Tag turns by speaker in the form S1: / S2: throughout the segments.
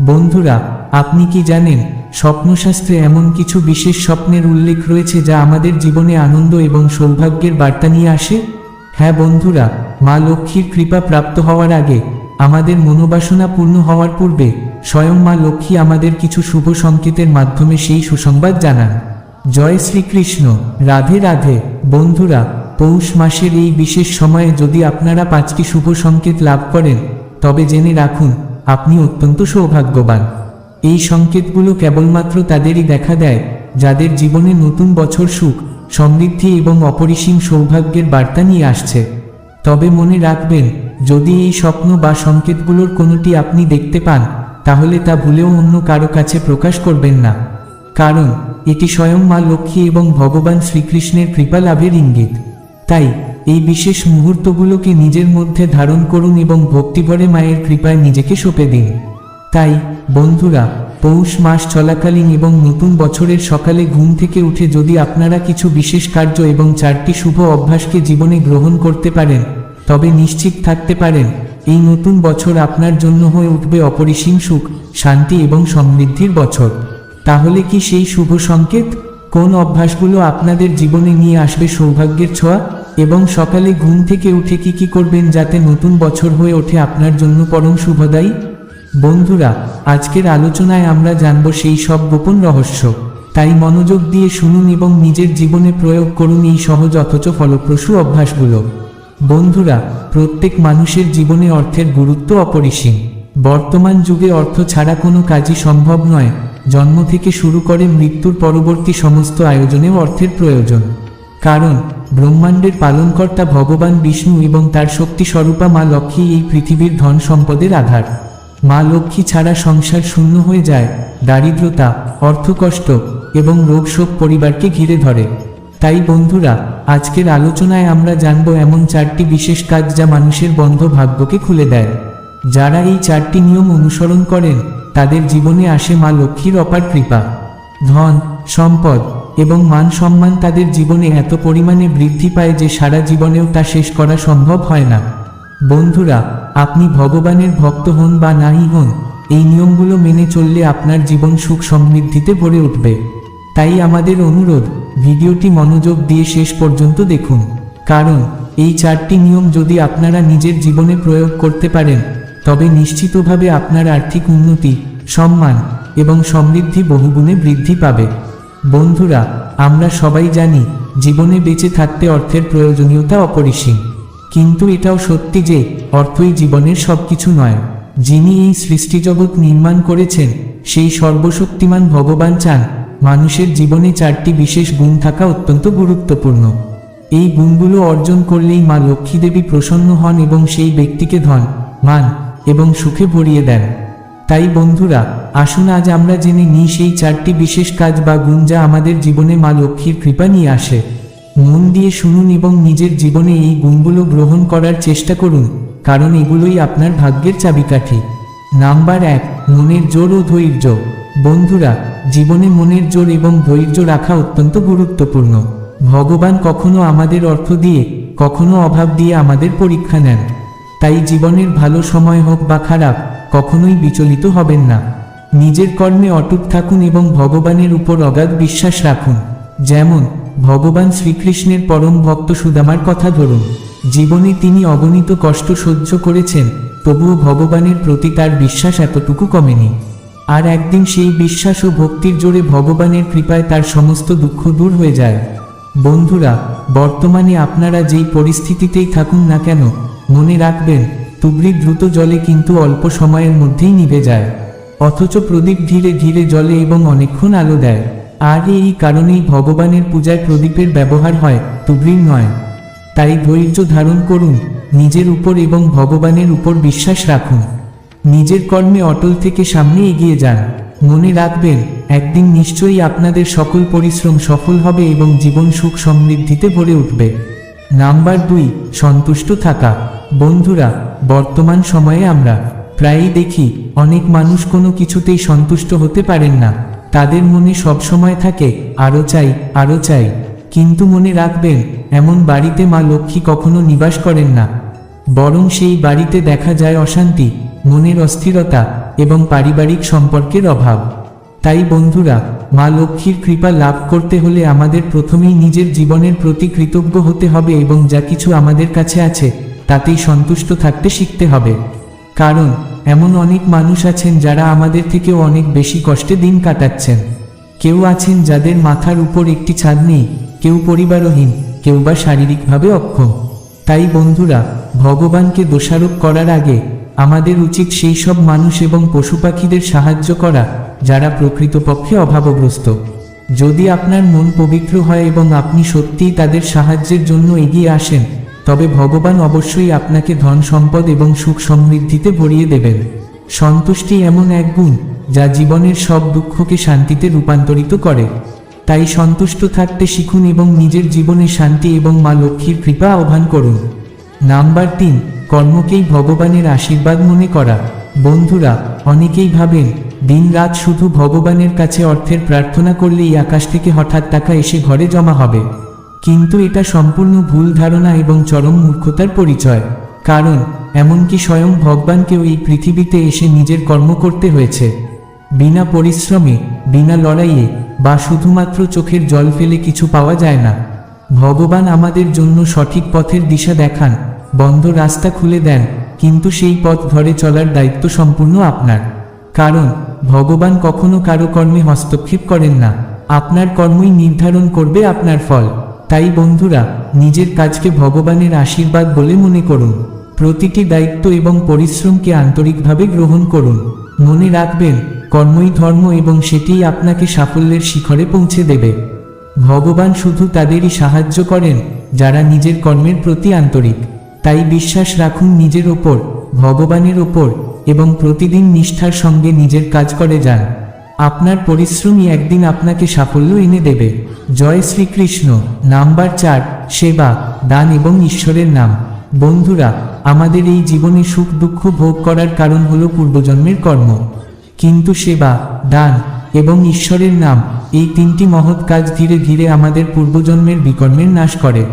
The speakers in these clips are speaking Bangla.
S1: বন্ধুরা, আপনি কি জানেন, স্বপ্নশাস্ত্রে এমন কিছু বিশেষ স্বপ্নের উল্লেখ রয়েছে যা আমাদের জীবনে আনন্দ এবং সৌভাগ্যের বার্তা নিয়ে আসে? হ্যাঁ বন্ধুরা, মা লক্ষ্মীর কৃপা প্রাপ্ত হওয়ার আগে, আমাদের মনোবাসনা পূর্ণ হওয়ার পূর্বে, স্বয়ং মা লক্ষ্মী আমাদের কিছু শুভ সংকেতের মাধ্যমে সেই সুসংবাদ জানান। জয় শ্রীকৃষ্ণ। রাধে রাধে। বন্ধুরা, পৌষ মাসের এই বিশেষ সময়ে যদি আপনারা পাঁচটি শুভ সংকেত লাভ করেন, তবে জেনে রাখুন আপনি অত্যন্ত সৌভাগ্যবান। এই সংকেতগুলো কেবলমাত্র তাদেরই দেখা দেয়, যাদের জীবনে নতুন বছর সুখ, সমৃদ্ধি এবং অপরিসীম সৌভাগ্যের বার্তা নিয়ে আসছে। তবে মনে রাখবেন, যদি এই স্বপ্ন বা সংকেতগুলোর কোনোটি আপনি দেখতে পান, তাহলে তা ভুলেও অন্য কারও কাছে প্রকাশ করবেন না। কারণ, এটি স্বয়ং মা লক্ষ্মী এবং ভগবান শ্রীকৃষ্ণের কৃপা লাভের ইঙ্গিত। তাই এই বিশেষ মুহূর্তগুলোকে নিজের মধ্যে ধারণ করুন এবং ভক্তিভরে মায়ের কৃপায় নিজেকে সঁপে দিন। তাই, বন্ধুরা, পৌষ মাস চলাকালীন এবং নতুন বছরের সকালে ঘুম থেকে উঠে যদি আপনারা কিছু বিশেষ কার্য এবং চারটি শুভ অভ্যাসকে জীবনে গ্রহণ করতে পারেন, তবে নিশ্চিত থাকতে পারেন, এই নতুন বছর আপনার জন্য হয়ে উঠবে অপরিসীম সুখ, শান্তি এবং সমৃদ্ধির বছর। তাহলে কি সেই শুভ সংকেত? কোন অভ্যাসগুলো আপনাদের জীবনে নিয়ে আসবে সৌভাগ্যের ছোঁয়া? এবং সকালে ঘুম থেকে উঠে কি কি করবেন যাতে নতুন বছর হয়ে ওঠে আপনার জন্য পরম শুভদায়ী? বন্ধুরা, আজকের আলোচনায় আমরা জানব সেই সব গোপন রহস্য। তাই মনোযোগ দিয়ে শুনুন এবং নিজের জীবনে প্রয়োগ করুন এই সহজ অথচ ফলপ্রসূ অভ্যাসগুলো। বন্ধুরা, প্রত্যেক মানুষের জীবনে অর্থের গুরুত্ব অপরিসীম। বর্তমান যুগে অর্থ ছাড়া কোনো কাজই সম্ভব নয়। জন্ম থেকে শুরু করে মৃত্যুর পরবর্তী সমস্ত আয়োজনেও অর্থের প্রয়োজন। কারণ, ব্রহ্মাণ্ডের পালনকর্তা ভগবান বিষ্ণু এবং তার শক্তি স্বরূপা মা লক্ষ্মী এই পৃথিবীর ধন সম্পদের আধার। মা লক্ষ্মী ছাড়া সংসার শূন্য হয়ে যায়, দারিদ্রতা, অর্থকষ্ট এবং রোগ শোক পরিবারকে ঘিরে ধরে। তাই বন্ধুরা, আজকের আলোচনায় আমরা জানব এমন চারটি বিশেষ কাজ যা মানুষের বন্ধ ভাগ্যকে খুলে দেয়। যারা এই চারটি নিয়ম অনুসরণ করেন, তাদের জীবনে আসে মা লক্ষ্মীর অপার কৃপা। ধন, সম্পদ এবং মান সম্মান তাদের জীবনে এত পরিমাণে বৃদ্ধি পায় যে সারা জীবনেও তা শেষ করা সম্ভব হয় না। বন্ধুরা, আপনি ভগবানের ভক্ত হন বা নাই হন, এই নিয়মগুলো মেনে চললে আপনার জীবন সুখ সমৃদ্ধিতে ভরে উঠবে। তাই আমাদের অনুরোধ, ভিডিওটি মনোযোগ দিয়ে শেষ পর্যন্ত দেখুন। কারণ, এই চারটি নিয়ম যদি আপনারা নিজের জীবনে প্রয়োগ করতে পারেন, তবে নিশ্চিতভাবে আপনার আর্থিক উন্নতি, সম্মান এবং সমৃদ্ধি বহুগুণে বৃদ্ধি পাবে। বন্ধুরা, আমরা সবাই জানি জীবনে বেঁচে থাকতে অর্থের প্রয়োজনীয়তা অপরিসীম। কিন্তু এটাও সত্যি যে, অর্থই জীবনের সবকিছু নয়। যিনি এই সৃষ্টিজগৎ নির্মাণ করেছেন, সেই সর্বশক্তিমান ভগবান চান, মানুষের জীবনে চারটি বিশেষ গুণ থাকা অত্যন্ত গুরুত্বপূর্ণ। এই গুণগুলো অর্জন করলেই মা লক্ষ্মীদেবী প্রসন্ন হন এবং সেই ব্যক্তিকে ধন, মান এবং সুখে ভরিয়ে দেন। তাই বন্ধুরা, আসুন আজ আমরা জেনে নিই সেই চারটি বিশেষ কাজ বা গুণ যা আমাদের জীবনে মা লক্ষ্মীর কৃপা নিয়ে আসে। মন দিয়ে শুনুন এবং নিজের জীবনে এই গুণগুলো গ্রহণ করার চেষ্টা করুন, কারণ এগুলোই আপনার ভাগ্যের চাবিকাঠি। নাম্বার এক, মনের জোর ও ধৈর্য। বন্ধুরা, জীবনে মনের জোর এবং ধৈর্য রাখা অত্যন্ত গুরুত্বপূর্ণ। ভগবান কখনো আমাদের অর্থ দিয়ে, কখনো অভাব দিয়ে আমাদের পরীক্ষা নেন। তাই জীবনের ভালো সময় হোক বা খারাপ, কখনোই বিচলিত হবেন না। নিজের কর্মে অটুট থাকুন এবং ভগবানের উপর অগাধ বিশ্বাস রাখুন। যেমন, ভগবান শ্রীকৃষ্ণের পরম ভক্ত সুদামার কথা ধরুন। জীবনে তিনি অগণিত কষ্ট সহ্য করেছেন, তবুও ভগবানের প্রতি তার বিশ্বাস এতটুকু কমেনি। আর একদিন সেই বিশ্বাস ও ভক্তির জোরে ভগবানের কৃপায় তার সমস্ত দুঃখ দূর হয়ে যায়। বন্ধুরা, বর্তমানে আপনারা যেই পরিস্থিতিতেই থাকুন না কেন মনে রাখবেন, তুবড়ি দ্রুত জলে কিন্তু অল্প সময়ের মধ্যেই নিভে যায়। অথচ প্রদীপ ধীরে ধীরে জলে এবং অনেকক্ষণ আলো দেয়। আর এই কারণেই ভগবানের পূজায় প্রদীপের ব্যবহার হয়, তুবড়ির নয়। তাই ধৈর্য ধারণ করুন, নিজের উপর এবং ভগবানের উপর বিশ্বাস রাখুন। নিজের কর্মে অটল থেকে সামনে এগিয়ে যান। মনে রাখবেন, একদিন নিশ্চয়ই আপনাদের সকল পরিশ্রম সফল হবে এবং জীবন সুখ সমৃদ্ধিতে ভরে উঠবে। নাম্বার দুই, সন্তুষ্ট থাকা। বন্ধুরা, বর্তমান সময়ে আমরা প্রায়ই দেখি অনেক মানুষ কোনো কিছুতেই সন্তুষ্ট হতে পারেন না। তাদের মনে সব সময় থাকে আরও চাই আরও চাই। কিন্তু মনে রাখবেন, এমন বাড়িতে মা লক্ষ্মী কখনো নিবাস করেন না। বরং সেই বাড়িতে দেখা যায় অশান্তি, মনের অস্থিরতা এবং পারিবারিক সম্পর্কের অভাব। তাই বন্ধুরা, মা লক্ষ্মীর কৃপা লাভ করতে হলে আমাদের প্রথমেই নিজের জীবনের প্রতি কৃতজ্ঞ হতে হবে এবং যা কিছু আমাদের কাছে আছে তাতেই সন্তুষ্ট থাকতে শিখতে হবে। কারণ, এমন অনেক মানুষ আছেন যারা আমাদের থেকেও অনেক বেশি কষ্টে দিন কাটাচ্ছেন। কেউ আছেন যাদের মাথার উপর একটি ছাদ নেই, কেউ পরিবারহীন, কেউ বা শারীরিকভাবে অক্ষম। তাই বন্ধুরা, ভগবানকে দোষারোপ করার আগে আমাদের উচিত সেই সব মানুষ এবং পশু পাখিদের সাহায্য করা, যারা প্রকৃতপক্ষে অভাবগ্রস্ত। যদি আপনার মন পবিত্র হয় এবং আপনি সত্যিই তাদের সাহায্যের জন্য এগিয়ে আসেন তবে ভগবান অবশ্যই আপনাকে ধন সম্পদ এবং সুখ সমৃদ্ধিতে ভরিয়ে দেবেন। সন্তুষ্টি এমন এক গুণ, যা জীবনের সব দুঃখকে শান্তিতে রূপান্তরিত করে। তাই সন্তুষ্ট থাকতে শিখুন এবং নিজের জীবনে শান্তি এবং মা লক্ষ্মীর কৃপা আহ্বান করুন। নাম্বার তিন, কর্মকেই ভগবানের আশীর্বাদ মনে করা। বন্ধুরা, অনেকেই ভাবেন, দিনরাত শুধু ভগবানের কাছে অর্থের প্রার্থনা করলেই আকাশ থেকে হঠাৎ টাকা এসে ঘরে জমা হবে। কিন্তু এটা সম্পূর্ণ ভুল ধারণা এবং চরম মূর্খতার পরিচয়। কারণ, এমনকি স্বয়ং ভগবানকেও এই পৃথিবীতে এসে নিজের কর্ম করতে হয়েছে। বিনা পরিশ্রমে, বিনা লড়াইয়ে, বা শুধুমাত্র চোখের জল ফেলে কিছু পাওয়া যায় না। ভগবান আমাদের জন্য সঠিক পথের দিশা দেখান, বন্ধ রাস্তা খুলে দেন, কিন্তু সেই পথ ধরে চলার দায়িত্ব সম্পূর্ণ আপনার। কারণ, ভগবান কখনো কারও কর্মে হস্তক্ষেপ করেন না। আপনার কর্মই নির্ধারণ করবে আপনার ফল। তাই বন্ধুরা, নিজের কাজকে ভগবানের আশীর্বাদ বলে মনে করুন। প্রতিটি দায়িত্ব এবং পরিশ্রমকে আন্তরিকভাবে গ্রহণ করুন। মনে রাখবেন, কর্মই ধর্ম এবং সেটিই আপনাকে সাফল্যের শিখরে পৌঁছে দেবে। ভগবান শুধু তাদেরই সাহায্য করেন, যারা নিজের কর্মের প্রতি আন্তরিক। তাই বিশ্বাস রাখুন নিজের ওপর, ভগবানের ওপর, এবং প্রতিদিন নিষ্ঠার সঙ্গে নিজের কাজ করে যান। আপনার পরিশ্রমই একদিন আপনাকে সাফল্য এনে দেবে। জয় শ্রীকৃষ্ণ, নাম্বার চার, সেবা, দান এবং ঈশ্বরের নাম। বন্ধুরা, আমাদের এই জীবনে সুখ দুঃখ ভোগ করার কারণ হল পূর্বজন্মের কর্ম। কিন্তু সেবা, দান এবং ঈশ্বরের নাম এই তিনটি মহৎ কাজ ধীরে ধীরে আমাদের পূর্বজন্মের বিকর্মের নাশ করে।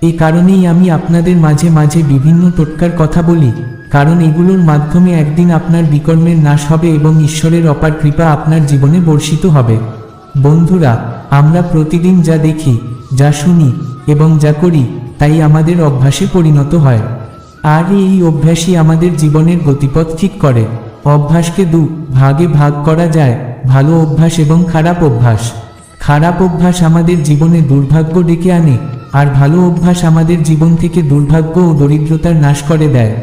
S1: এই কারণেই আমি আপনাদের মাঝে মাঝে বিভিন্ন টোটকার কথা বলি, কারণ এগুলোর মাধ্যমে একদিন আপনার বিকর্মের নাশ হবে এবং ঈশ্বরের অপার কৃপা আপনার জীবনে বর্ষিত হবে। বন্ধুরা আমরা প্রতিদিন যা দেখি, যা শুনি এবং যা করি, তাই আমাদের অভ্যাসে পরিণত হয়। আর এই অভ্যাসই আমাদের জীবনের গতিপথ ঠিক করে। অভ্যাসকে দু ভাগে ভাগ করা যায়, ভালো অভ্যাস এবং খারাপ অভ্যাস। খারাপ অভ্যাস আমাদের জীবনে দুর্ভাগ্য ডেকে আনে, আর ভালো অভ্যাস আমাদের জীবন থেকে দুর্ভাগ্য ও দরিদ্রতার নাশ করে দেয়।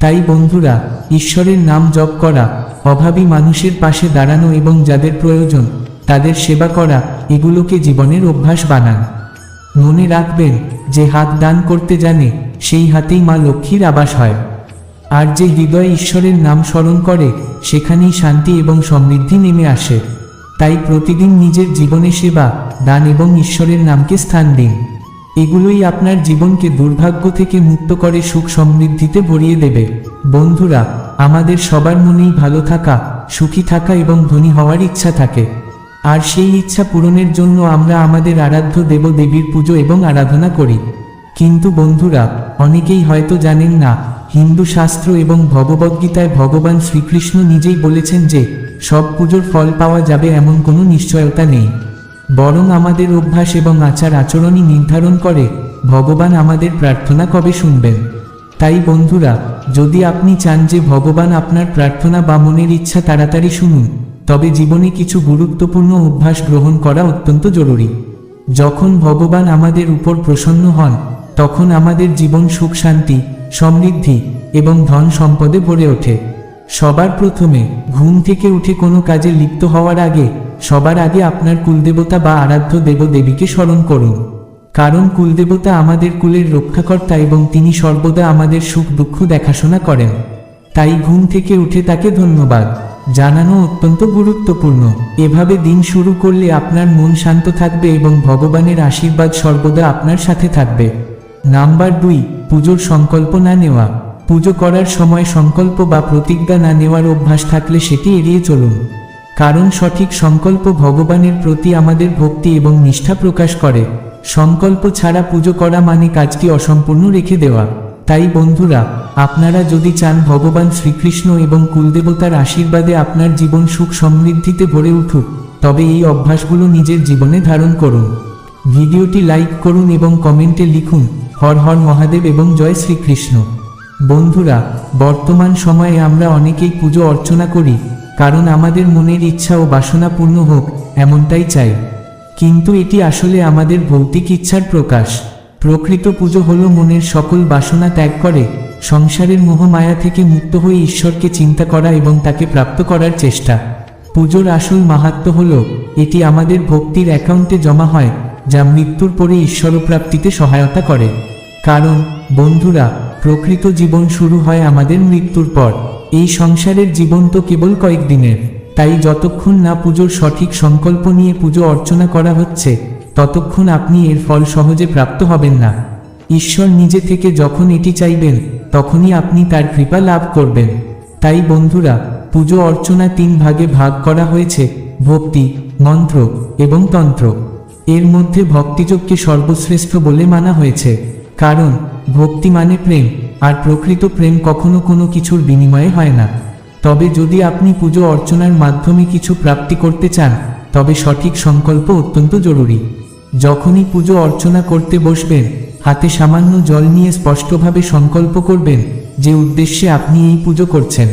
S1: তাই বন্ধুরা, ঈশ্বরের নাম জপ করা, অভাবী মানুষের পাশে দাঁড়ানো এবং যাদের প্রয়োজন তাদের সেবা করা এগুলোকে জীবনের অভ্যাস বানান। মনে রাখবেন, যে হাত দান করতে জানে, সেই হাতেই মা লক্ষ্মীর আবাস হয়। আর যে হৃদয়ে ঈশ্বরের নাম স্মরণ করে, সেখানেই শান্তি এবং সমৃদ্ধি নেমে আসে। তাই প্রতিদিন নিজের জীবনে সেবা, দান এবং ঈশ্বরের নামকে স্থান দিন। এগুলোই আপনার জীবনকে দুর্ভাগ্য থেকে মুক্ত করে সুখ সমৃদ্ধিতে ভরিয়ে দেবে। বন্ধুরা, আমাদের সবার মনেই ভালো থাকা, সুখী থাকা এবং ধনী হওয়ার ইচ্ছা থাকে। আর সেই ইচ্ছা পূরণের জন্য আমরা আমাদের আরাধ্য দেব দেবীর পুজো এবং আরাধনা করি। কিন্তু বন্ধুরা, অনেকেই হয়তো জানেন না, হিন্দু শাস্ত্র এবং ভগবদ্গীতায় ভগবান শ্রীকৃষ্ণ নিজেই বলেছেন যে, সব পুজোর ফল পাওয়া যাবে এমন কোনো নিশ্চয়তা নেই। বরং আমাদের অভ্যাস এবং আচার আচরণই নির্ধারণ করে, ভগবান আমাদের প্রার্থনা কবে শুনবেন। তাই বন্ধুরা, যদি আপনি চান যে ভগবান আপনার প্রার্থনা বা মনের ইচ্ছা তাড়াতাড়ি শুনুন তবে জীবনে কিছু গুরুত্বপূর্ণ অভ্যাস গ্রহণ করা অত্যন্ত জরুরি। যখন ভগবান আমাদের উপর প্রসন্ন হন, তখন আমাদের জীবন সুখ, শান্তি, সমৃদ্ধি এবং ধন সম্পদে ভরে ওঠে। সবার প্রথমে ঘুম থেকে উঠে কোনো কাজে লিপ্ত হওয়ার আগে, সবার আগে আপনার কুলদেবতা বা আরাধ্য দেবদেবীকে স্মরণ করুন। কারণ কুলদেবতা আমাদের কুলের রক্ষাকর্তা এবং তিনি সর্বদা আমাদের সুখ দুঃখ দেখাশোনা করেন। তাই ঘুম থেকে উঠে তাকে ধন্যবাদ। জানানো অত্যন্ত গুরুত্বপূর্ণ। এভাবে দিন শুরু করলে আপনার মন শান্ত থাকবে এবং ভগবানের আশীর্বাদ সর্বদা আপনার সাথে থাকবে। নাম্বার দুই, পুজোর সংকল্প না নেওয়া। পুজো করার সময় সংকল্প বা প্রতিজ্ঞা না নেওয়ার অভ্যাস থাকলে সেটি এড়িয়ে চলুন। কারণ সঠিক সংকল্প ভগবানের প্রতি আমাদের ভক্তি এবং নিষ্ঠা প্রকাশ করে। সংকল্প ছাড়া পুজো করা মানে কাজটি অসম্পূর্ণ রেখে দেওয়া। তাই বন্ধুরা, আপনারা যদি চান ভগবান শ্রীকৃষ্ণ এবং কুলদেবতার আশীর্বাদে আপনার জীবন সুখ সমৃদ্ধিতে ভরে উঠুক, তবে এই অভ্যাসগুলো নিজের জীবনে ধারণ করুন। ভিডিওটি লাইক করুন এবং কমেন্টে লিখুন, হর হর মহাদেব এবং জয় শ্রীকৃষ্ণ। বন্ধুরা, বর্তমান সময়ে আমরা অনেকেই পুজো অর্চনা করি, কারণ আমাদের মনের ইচ্ছা ও বাসনা পূর্ণ হোক, এমনটাই চাই। কিন্তু এটি আসলে আমাদের ভৌতিক ইচ্ছার প্রকাশ। প্রকৃত পুজো হল মনের সকল বাসনা ত্যাগ করে, সংসারের মোহমায়া থেকে মুক্ত হয়ে ঈশ্বরকে চিন্তা করা এবং তাকে প্রাপ্ত করার চেষ্টা। পুজোর আসল মাহাত্ম হল, এটি আমাদের ভক্তির অ্যাকাউন্টে জমা হয়, যা মৃত্যুর পরে ঈশ্বরপ্রাপ্তিতে সহায়তা করে। কারণ, বন্ধুরা, প্রকৃত জীবন শুরু হয় আমাদের মৃত্যুর পর। এই সংসারের জীবন তো কেবল কয়েকদিনের। তাই যতক্ষণ না পুজোর সঠিক সংকল্প নিয়ে পুজো অর্চনা করা হচ্ছে ততক্ষণ আপনি এর ফল সহজে প্রাপ্ত হবেন না। ঈশ্বর নিজে থেকে যখন এটি চাইবেন, তখনই আপনি তার কৃপা লাভ করবেন। তাই বন্ধুরা, পুজো অর্চনা তিন ভাগে ভাগ করা হয়েছে, ভক্তি, মন্ত্র এবং তন্ত্র। এর মধ্যে ভক্তিযোগকে সর্বশ্রেষ্ঠ বলে মানা হয়েছে, কারণ ভক্তি মানে প্রেম, আর প্রকৃত প্রেম কখনো কোনো কিছুর বিনিময়ে হয় না। তবে যদি আপনি পুজো অর্চনার মাধ্যমে কিছু প্রাপ্তি করতে চান, তবে সঠিক সংকল্প অত্যন্ত জরুরি। যখনই পুজো অর্চনা করতে বসবেন, হাতে সামান্য জল নিয়ে স্পষ্টভাবে সংকল্প করবেন যে উদ্দেশ্যে আপনি এই পুজো করছেন।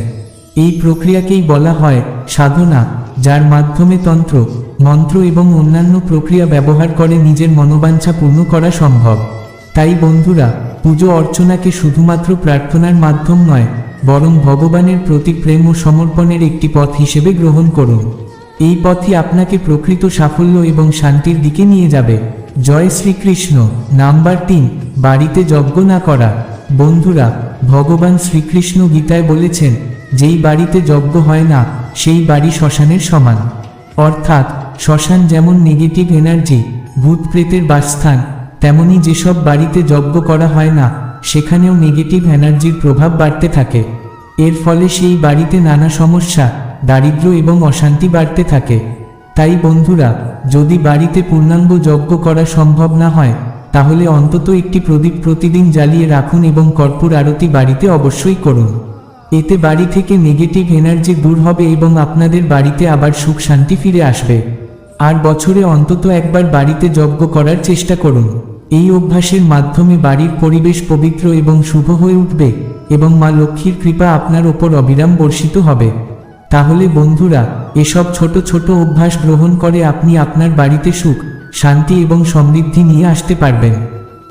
S1: এই প্রক্রিয়াকেই বলা হয় সাধনা, যার মাধ্যমে তন্ত্র, মন্ত্র এবং অন্যান্য প্রক্রিয়া ব্যবহার করে নিজের মনোবাঞ্ছা পূর্ণ করা সম্ভব। তাই বন্ধুরা, পুজো অর্চনাকে শুধুমাত্র প্রার্থনার মাধ্যম নয়, বরং ভগবানের প্রতি প্রেম ও সমর্পণের একটি পথ হিসেবে গ্রহণ করুন। এই পথই আপনাকে প্রকৃত সাফল্য এবং শান্তির দিকে নিয়ে যাবে। জয় শ্রীকৃষ্ণ। নাম্বার তিন, বাড়িতে যজ্ঞ না করা। বন্ধুরা, ভগবান শ্রীকৃষ্ণ গীতায় বলেছেন, যেই বাড়িতে যজ্ঞ হয় না, সেই বাড়ি শ্মশানের সমান। অর্থাৎ, শ্মশান যেমন নেগেটিভ এনার্জি ভূত প্রেতের বাসস্থান, তেমনি যেসব বাড়িতে যজ্ঞ করা হয় না, সেখানেও নেগেটিভ এনার্জির প্রভাব বাড়তে থাকে। এর ফলে সেই বাড়িতে নানা সমস্যা দারিদ্র্য এবং অশান্তি বাড়তে থাকে। তাই বন্ধুরা, যদি বাড়িতে পূর্ণাঙ্গ যজ্ঞ করা সম্ভব না হয়, তাহলে অন্তত একটি প্রদীপ প্রতিদিন জ্বালিয়ে রাখুন এবং কর্পূর আরতি বাড়িতে অবশ্যই করুন। এতে বাড়ি থেকে নেগেটিভ এনার্জি দূর হবে এবং আপনাদের বাড়িতে আবার সুখ শান্তি ফিরে আসবে। আর বছরে অন্তত একবার বাড়িতে যজ্ঞ করার চেষ্টা করুন। এই অভ্যাসের মাধ্যমে বাড়ির পরিবেশ পবিত্র এবং শুভ হয়ে উঠবে এবং মা লক্ষ্মীর কৃপা আপনার ওপর অবিরাম বর্ষিত হবে। তাহলে বন্ধুরা, এসব ছোট ছোট অভ্যাস গ্রহণ করে আপনি আপনার বাড়িতে সুখ, শান্তি এবং সমৃদ্ধি নিয়ে আসতে পারবেন।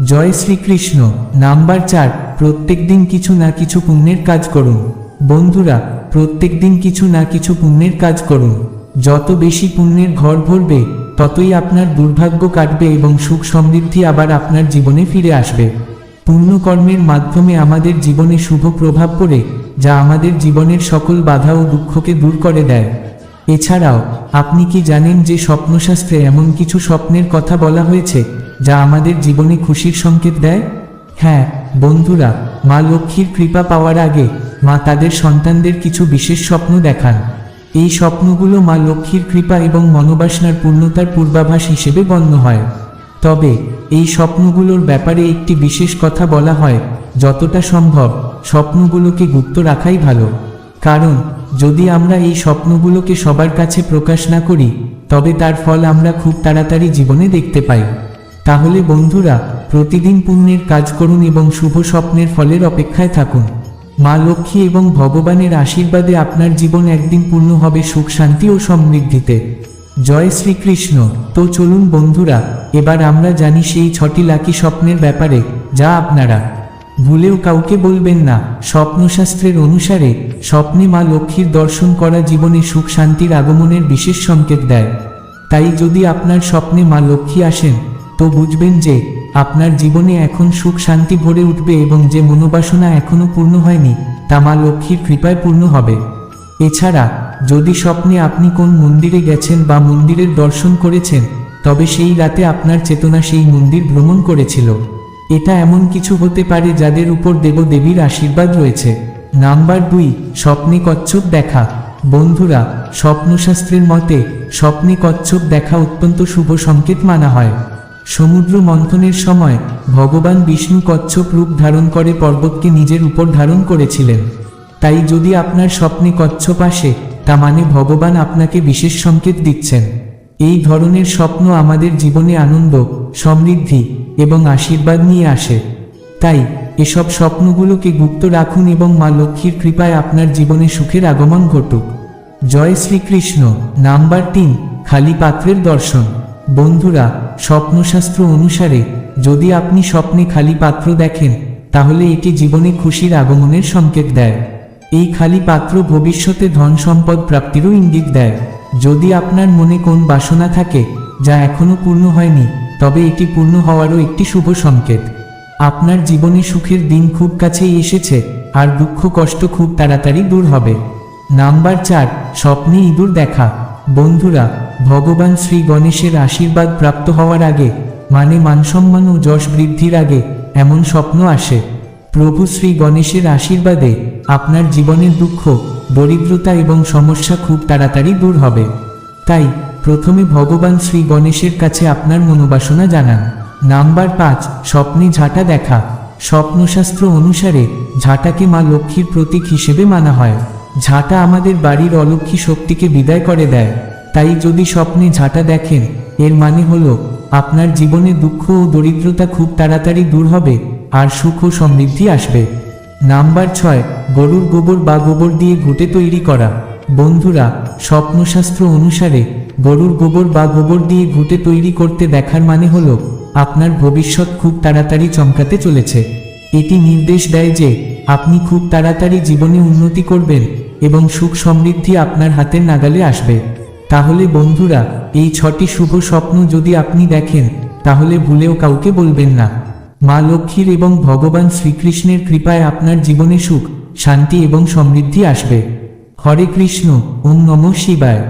S1: জয় শ্রীকৃষ্ণ। নাম্বার চার, প্রত্যেক দিন কিছু না কিছু পুণ্যের কাজ করুন। বন্ধুরা, প্রত্যেক দিন কিছু না কিছু পুণ্যের কাজ করুন। যত বেশি পুণ্যের ঘর ভরবে, ততই আপনার দুর্ভাগ্য কাটবে এবং সুখ সমৃদ্ধি আবার আপনার জীবনে ফিরে আসবে। পুণ্যকর্মের মাধ্যমে আমাদের জীবনে শুভ প্রভাব পড়ে, যা আমাদের জীবনের সকল বাধা ও দুঃখকে দূর করে দেয়। এছাড়াও, আপনি কি জানেন যে স্বপ্নশাস্ত্রে এমন কিছু স্বপ্নের কথা বলা হয়েছে, যা আমাদের জীবনে খুশির সংকেত দেয়? হ্যাঁ বন্ধুরা, মা লক্ষ্মীর কৃপা পাওয়ার আগে মা তাদের সন্তানদের কিছু বিশেষ স্বপ্ন দেখান। এই স্বপ্নগুলো মা লক্ষ্মীর কৃপা এবং মনোবাসনার পূর্ণতার পূর্বাভাস হিসেবে গণ্য হয়। তবে, এই স্বপ্নগুলোর ব্যাপারে একটি বিশেষ কথা বলা হয়, যতটা সম্ভব স্বপ্নগুলোকে গুপ্ত রাখাই ভালো। কারণ, যদি আমরা এই স্বপ্নগুলোকে সবার কাছে প্রকাশ না করি, তবে তার ফল আমরা খুব তাড়াতাড়ি জীবনে দেখতে পাই। তাহলে বন্ধুরা, প্রতিদিন পুণ্যের কাজ করুন এবং শুভ স্বপ্নের ফলের অপেক্ষায় থাকুন। মা লক্ষ্মী এবং ভগবানের আশীর্বাদে আপনার জীবন একদিন পূর্ণ হবে সুখ, শান্তি ও সমৃদ্ধিতে। জয় শ্রীকৃষ্ণ। তো চলুন বন্ধুরা, এবার আমরা জানি সেই ছটি লাকি স্বপ্নের ব্যাপারে, যা আপনারা ভুলেও কাউকে বলবেন না। স্বপ্নশাস্ত্রের অনুসারে, স্বপ্নে মা লক্ষ্মীর দর্শন করা জীবনে সুখ শান্তির আগমনের বিশেষ সংকেত দেয়। তাই যদি আপনার স্বপ্নে মা লক্ষ্মী আসেন, তো বুঝবেন যে, আপনার জীবনে এখন সুখ শান্তি ভরে উঠবে এবং যে মনোবাসনা এখনও পূর্ণ হয়নি, তা মা লক্ষ্মীর কৃপায় পূর্ণ হবে। এছাড়া যদি স্বপ্নে আপনি কোন মন্দিরে গেছেন বা মন্দিরের দর্শন করেছেন, তবে সেই রাতে আপনার চেতনা সেই মন্দির ভ্রমণ করেছিল। এটা এমন কিছু হতে পারে যাদের উপর দেবদেবীর আশীর্বাদ রয়েছে। নাম্বার দুই, স্বপ্নে কচ্ছপ দেখা। বন্ধুরা, স্বপ্নশাস্ত্রের মতে, স্বপ্নে কচ্ছপ দেখা অত্যন্ত শুভ সংকেত মানা হয়। সমুদ্র মন্থনের সময়, ভগবান বিষ্ণু কচ্ছপ রূপ ধারণ করে পর্বতকে নিজের উপর ধারণ করেছিলেন। তাই যদি আপনার স্বপ্নে কচ্ছপ আসে তা মানে ভগবান আপনাকে বিশেষ সংকেত দিচ্ছেন। এই ধরনের স্বপ্ন আমাদের জীবনে আনন্দ, সমৃদ্ধি এবং আশীর্বাদ নিয়ে আসে। তাই, এসব স্বপ্নগুলোকে গুপ্ত রাখুন এবং মা লক্ষ্মীর কৃপায় আপনার জীবনে সুখের আগমন ঘটুক। জয় শ্রীকৃষ্ণ। নাম্বার তিন, খালি পাত্রের দর্শন। বন্ধুরা, স্বপ্নশাস্ত্র অনুসারে, যদি আপনি স্বপ্নে খালি পাত্র দেখেন, তাহলে এটি জীবনে খুশির আগমনের সংকেত দেয়। এই খালি পাত্র ভবিষ্যতে ধন সম্পদ প্রাপ্তিরও ইঙ্গিত দেয়। যদি আপনার মনে কোন বাসনা থাকে, যা এখনও পূর্ণ হয়নি, তবে এটি পূর্ণ হওয়ারও একটি শুভ সংকেত। আপনার জীবনে সুখের দিন খুব কাছেই এসেছে, আর দুঃখ কষ্ট খুব তাড়াতাড়ি দূর হবে। নাম্বার চার, স্বপ্নে ইঁদুর দেখা। বন্ধুরা, ভগবান শ্রী গণেশের আশীর্বাদ প্রাপ্ত হওয়ার আগে মানে মানসম্মান ও যশ বৃদ্ধির আগে, এমন স্বপ্ন আসে। প্রভু শ্রী গণেশের আশীর্বাদে আপনার জীবনের দুঃখ, দরিদ্রতা এবং সমস্যা খুব তাড়াতাড়ি দূর হবে। তাই, প্রথমে ভগবান শ্রী গণেশের কাছে আপনার মনোবাসনা জানান। নাম্বার পাঁচ, স্বপ্নে ঝাঁটা দেখা। স্বপ্নশাস্ত্র অনুসারে, ঝাঁটাকে মা লক্ষ্মীর প্রতীক হিসেবে মানা হয়। ঝাঁটা আমাদের বাড়ির অলক্ষ্মী শক্তিকে বিদায় করে দেয়। তাই যদি স্বপ্নে ঝাঁটা দেখেন, এর মানে হল, আপনার জীবনে দুঃখ ও দরিদ্রতা খুব তাড়াতাড়ি দূর হবে, আর সুখ ও সমৃদ্ধি আসবে। নাম্বার ছয়, গরুর গোবর বা গোবর দিয়ে ঘুটে তৈরি করা। বন্ধুরা, স্বপ্নশাস্ত্র অনুসারে গরুর গোবর বা গোবর দিয়ে ঘুটে তৈরি করতে দেখার মানে হলো, আপনার ভবিষ্যৎ খুব তাড়াতাড়ি চমকাতে চলেছে। এটি নির্দেশ দেয় যে, আপনি খুব তাড়াতাড়ি জীবনে উন্নতি করবেন এবং সুখ সমৃদ্ধি আপনার হাতের নাগালে আসবে। তাহলে বন্ধুরা, এই ছটি শুভ স্বপ্ন যদি আপনি দেখেন, তাহলে ভুলেও কাউকে বলবেন না। মা লক্ষ্মীর এবং ভগবান শ্রীকৃষ্ণের কৃপায় আপনার জীবনে সুখ, শান্তি এবং সমৃদ্ধি আসবে। হরে কৃষ্ণ, ওম নম শিবায়।